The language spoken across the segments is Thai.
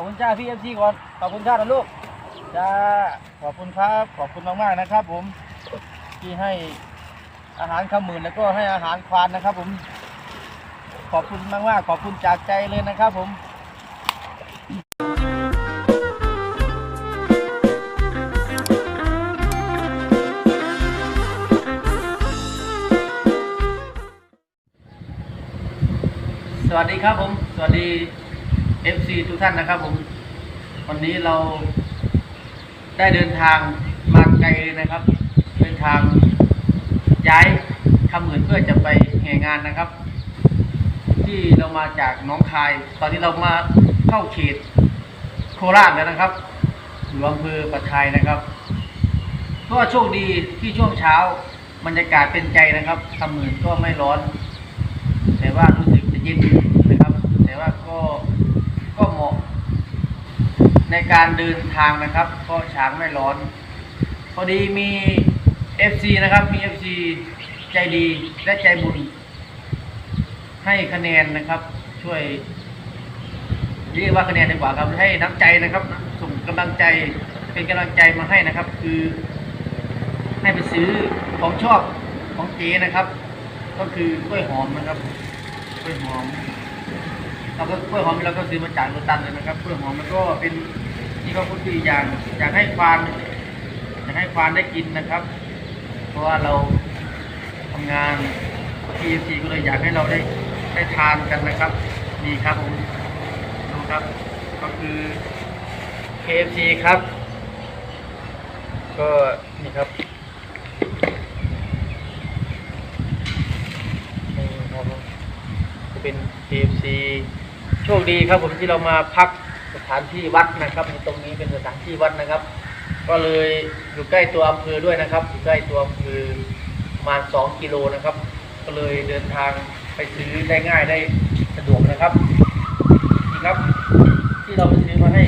อบคุณจ้าพี่เอฟซีก่อนขอบคุณจ้านะลูกจ้าขอบคุณครับขอบคุณมากๆนะครับ ผมที่ให้อาหารข้าวหมื่นแล้วก็ให้อาหารควานนะครับ ผม ขอบคุณมากๆขอบคุณจากใจเลยนะครับผมสวัสดีครับผม สวัสดี FC ทุกท่านนะครับผม วันนี้เราได้เดินทางมาไกลเลยนะครับ เดินทางย้ายคำเหมือนเพื่อจะไปแห่งานนะครับ ที่เรามาจากหน้องคาย ตอนนี้เรามาเข้าเขตโคราชแล้วนะครับอยู่อำเภอประทยนะครับก็โชคดีที่ช่วงเช้าบรรยากาศเป็นใจนะครับคำเหมือนก็ไม่ร้อน แต่ว่ารู้สึกจะเย็นนะครับ แต่ว่าก็ก็เหมาะ ในการเดินทางนะครับ ก็ช้างไม่ร้อน พอดีมี FC นะครับ มี FC ใจดีและใจบุญ ให้คะแนนนะครับ ช่วยเรียกว่าคะแนนดีกว่าครับให้น้ำใจนะครับ ส่งกำลังใจเป็นกำลังใจมาให้นะครับ คือ ให้ไปซื้อของชอบของเจนะครับ ก็คือกล้วยหอมนะครับกล้วยหอมเราก็กล้วยหอมเราก็ซื้อมาจากโรตันเลยนะครับกล้วยหอมมันก็เป็น ที่เขาพูดคืออย่างอยากให้ควานอยากให้ควานได้กินนะครับ เพราะว่าเราทำงานทีเอซีก็เลยอยากให้เราได้ได้ทานกันนะครับนี่ครับผมดูครับก็คือ KFC ครับ ก็นี่ครับนี่ครับผมจะเป็น KFC โชคดีครับผมที่เรามาพัก สถานที่วัดนะครับตรงนี้เป็นสถานที่วัดนะครับ ก็เลยอยู่ใกล้ตัวอำเภอด้วยนะครับ อยู่ใกล้ตัวอำเภอประมาณ 2 กิโลนะครับ ก็เลยเดินทางไปซื้อได้ง่ายได้สะดวกนะครับนี่ครับ ที่เราไปซื้อมาให้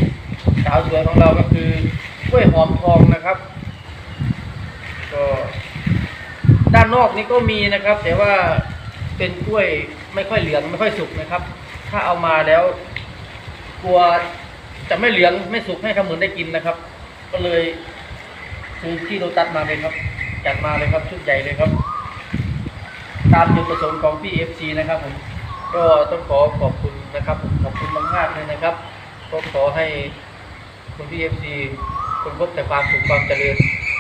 สาวสวยของเราก็คือกล้วยหอมทองนะครับ ก็ด้านนอกนี้ก็มีนะครับ แต่ว่าเป็นกล้วยไม่ค่อยเหลืองไม่ค่อยสุกนะครับ ถ้าเอามาแล้ว กลัวจะไม่เหลืองไม่สุกให้ขมือนได้กินนะครับ ก็เลยซื้อที่โรตัสมาเลยครับจัดมาเลยครับชุดใหญ่เลยครับ ตามจุดประสงค์ของพี่เอฟซีนะครับผมก็ต้องขอขอบคุณนะครับผมขอบคุณมากๆเลยนะครับก็ขอให้คุณพี่เอฟซีคุณพบแต่ความสุขความเจริญ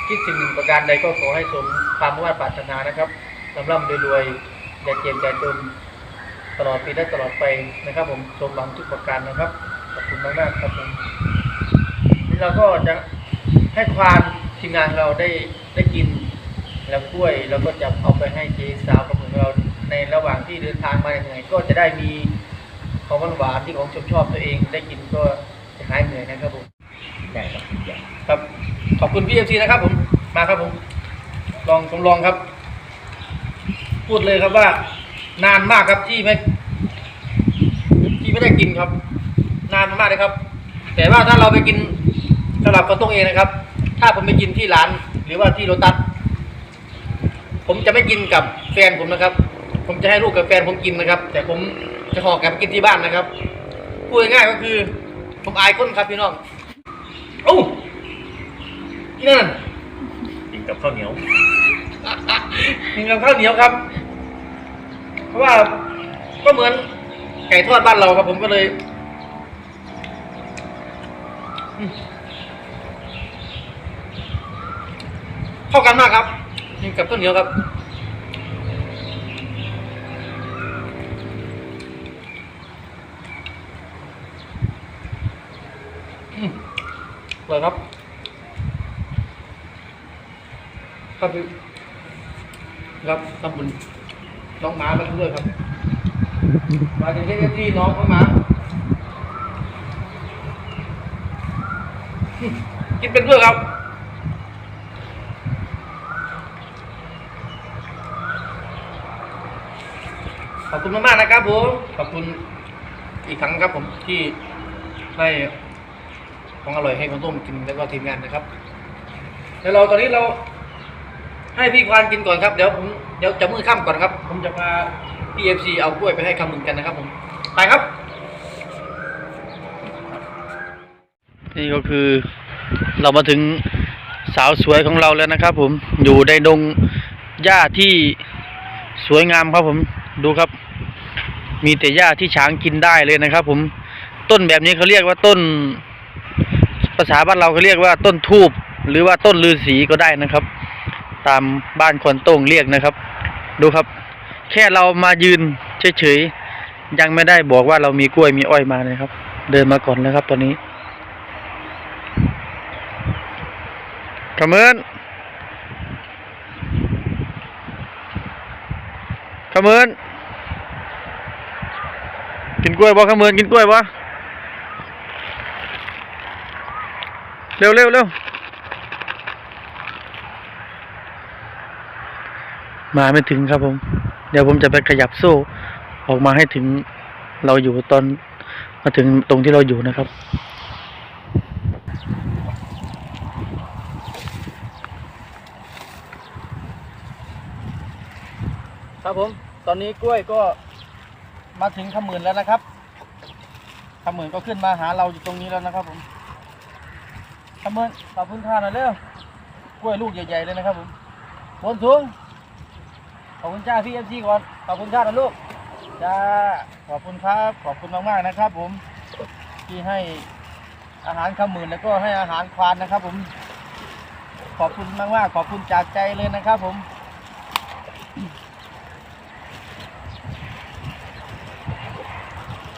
คิดสิ่งหนึ่งประการใดก็ขอให้สมความมุ่งมั่นปรารถนานะครับร่ำร่ำรวยๆอย่าเจ็บอย่าจนตลอดปีและตลอดไปนะครับ ผมสมหวังทุกประการนะครับ ขอบคุณมากๆครับผมนี่เราก็จะให้ควานทีมงานเราได้ได้กินแล้วกล้วยเราก็จะเอาไปให้เจ๊สาวของเราในระหว่างที่เดินทางมาเหนื่อยก็จะได้มีของหวานๆที่ของชอบชอบตัวเองได้กินก็จะหายเหนื่อยนะครับผมใหญ่ครับใหญ่ครับขอบคุณพี่เอฟซีนะครับผมมาครับผม ลองผมลองครับ พูดเลยครับว่า นานมากครับที่ไม่ที่ไม่ได้กินครับ นานมากเลยครับ แต่ว่าถ้าเราไปกินสลับกับตรงเองนะครับ ถ้าผมไปกินที่ร้าน หรือว่าที่โรตัสผมจะไม่กินกับแฟนผมนะครับ ผมจะให้ลูกกับแฟนผมกินนะครับ แต่ผมจะห่อกลับไปกินที่บ้านนะครับพูดง่ายๆก็คือ ผมอายคนครับพี่น้องโอ้ที่นั่นกินกับข้าวเหนียวกินกับข้าวเหนียวครับ เพราะว่าก็เหมือนไก่ทอดบ้านเราครับ ผมก็เลยอืม เข้ากันมากครับกินกับข้าวเหนียวครับอืมอร่อยครับ ครับครับทำบุญน้องหมามาด้วยครับมาถึงที่ที่น้องเขามาอืม กินเป็นด้วยครับขอบคุณมากๆนะครับผมขอบคุณอีกครั้งครับผมที่ให้ของอร่อยให้คนต้มกินแล้วก็ทีมงานนะครับเดี๋ยวเราตอนนี้เรา ให้พี่ควานกินก่อนครับเดี๋ยวผมเดี๋ยวจะมือค่ำก่อนครับ ผมจะพาพี่เอฟซีเอากล้วยไปให้คำหนึ่งกันนะครับผมไปครับ นี่ก็คือเรามาถึงสาวสวยของเราแล้วนะครับ ผมอยู่ในดงหญ้าที่สวยงามครับผมดูครับ มีแต่หญ้าที่ช้างกินได้เลยนะครับ ผมต้นแบบนี้เขาเรียกว่าต้น ภาษาบ้านเราเขาเรียกว่าต้นทูบหรือว่าต้นลือสีก็ได้นะครับ ตามบ้านคนโต้งเรียกนะครับ ดูครับ แค่เรามายืนเฉยๆยังไม่ได้บอกว่าเรามีกล้วยมีอ้อยมานะครับ เดินมาก่อนแล้วครับตอนนี้ ขมือนขมือนกินกล้วยบ่ขมือนกินกล้วยบ่เร็วเร็วเร็วมาไม่ถึงครับผม เดี๋ยวผมจะไปขยับโซ่ออกมาให้ถึงเราอยู่ตอนมาถึงตรงที่เราอยู่นะครับ ครับผม ตอนนี้กล้วยก็มาถึงขมื่นแล้วนะครับขมื่นก็ขึ้นมาหาเราอยู่ตรงนี้แล้วนะครับผมขมื่นขอบคุณค่าหน่อยเร็วกล้วยลูกใหญ่ๆเลยนะครับผมบนสูงขอบคุณจ้าพี่เอฟซีก่อนขอบคุณค่านะลูกจ้าขอบคุณครับ ขอบคุณมากๆนะครับ ผมที่ให้อาหารขมื่นแล้วก็ให้อาหารควานนะครับ ผม ขอบคุณมากๆขอบคุณจากใจเลยนะครับ ผม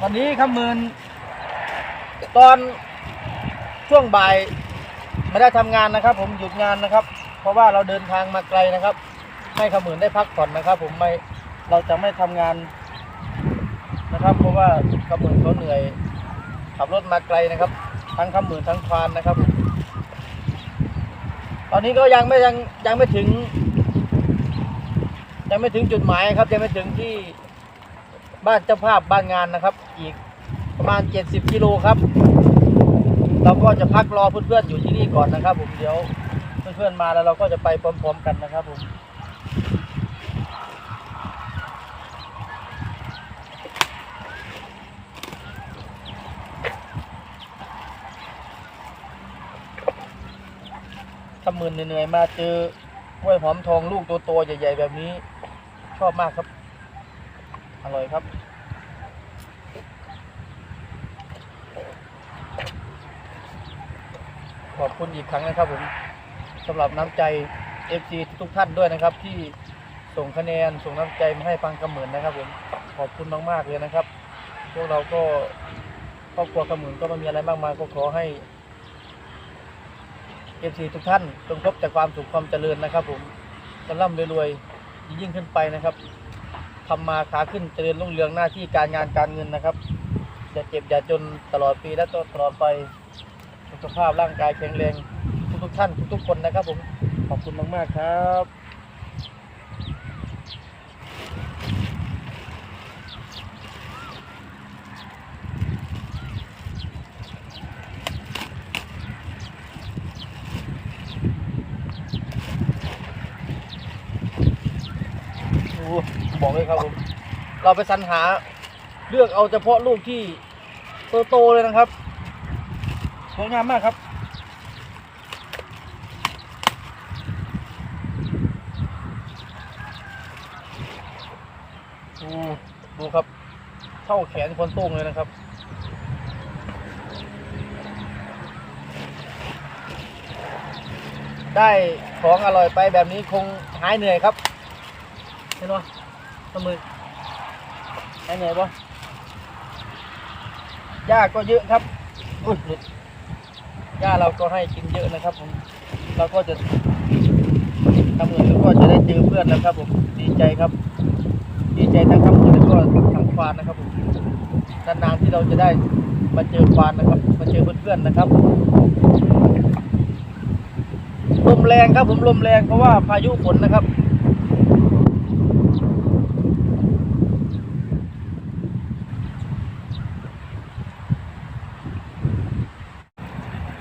วันนี้คำมืนตอนช่วงบ่ายไม่ได้ทำงานนะครับ ผมหยุดงานนะครับ เพราะว่าเราเดินทางมาไกลนะครับ ให้คำมืนได้พักผ่อนนะครับ ผมไม่เราจะไม่ทำงานนะครับ เพราะว่าคำมืนเขาเหนื่อย ขับรถมาไกลนะครับ ทั้งคำมืนทั้งควานนะครับ ตอนนี้ก็ยังไม่ยังยังไม่ถึง ยังไม่ถึงจุดหมายครับยังไม่ถึงที่ บ้านเจ้าภาพบ้านงานนะครับ อีกประมาณ 70กิโลครับ เราก็จะพักรอเพื่อนๆอยู่ที่นี่ก่อนนะครับผมเดี๋ยวเพื่อนๆมาแล้วเราก็จะไปพร้อมๆกันนะครับผมถ้ามืนเหนื่อยๆมาเจอกล้วยหอมทองลูกโตๆใหญ่ ๆ แบบนี้ชอบมากครับ ร่อยครับขอบคุณอีกครั้งนะครับผมสำหรับน้ำใจ FC ทุกท่านด้วยนะครับ ที่ส่งคะแนนส่งน้ำใจมาให้ฟังกำเหมือนนะครับผมขอบคุณมากๆเลยนะครับ พวกเราก็ครอบครัวกำเหมือนก็ไม่มีอะไรมากมายก็ขอให้ FC ทุกท่านจงพบแต่ความสุขความเจริญนะครับ ผมจะร่ำรวยๆยิ่งขึ้นไปนะครับ ทำมาค้าขึ้นเจริญรุ่งเรืองหน้าที่การงานการเงินนะครับอย่าเจ็บอย่าจนตลอดปีและตลอดไปสุขภาพร่างกายแข็งแรงทุกทุกๆท่านทุกๆคนนะครับผมขอบคุณมากๆครับ โอ้บอก เลยครับผมเราไปสรรหาเลือกเอาเฉพาะลูกที่โตๆเลยนะครับสวยงามมากครับดูดูครับเท่าแขนคนโต้งเลยนะครับได้ของอร่อยไปแบบนี้คงหายเหนื่อยครับเห็นไหม ตมือหายเหนื่อยปะหญ้าก็เยอะครับอุ้ยหลุดหญ้าเราก็ให้กินเยอะนะครับผมเราก็จะทำเงินแล้วก็จะได้เจอเพื่อนนะครับผมดีใจครับ ดีใจทั้งคำเงินแล้วก็ทั้งควานนะครับผมนานๆที่เราจะได้มาเจอควานนะครับ มาเจอเพื่อนๆนะครับลมแรงครับผมลมแรงเพราะว่าพายุฝนนะครับ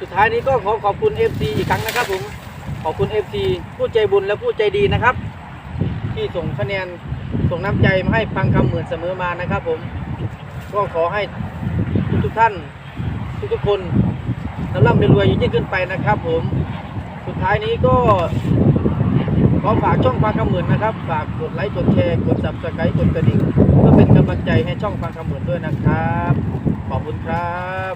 สุดท้ายนี้ก็ขอขอบคุณ FC อีกครั้งนะครับผม ขอบคุณ FC ผู้ใจบุญและผู้ใจดีนะครับ ที่ส่งคะแนนส่งน้ำใจมาให้ฟังคำเหมือนเสมอมานะครับผม ก็ขอให้ทุกๆท่าน ทุกๆคนร่ำรวยยิ่งขึ้นไปนะครับ ผม สุดท้ายนี้ก็ขอฝากช่องฟังคำเหมือนนะครับ ฝากกดไลค์กดแชร์กด subscribe กดกระดิ่งเพื่อเป็นกำลังใจให้ช่องฟังคำเหมือนด้วยนะครับ ขอบคุณครับ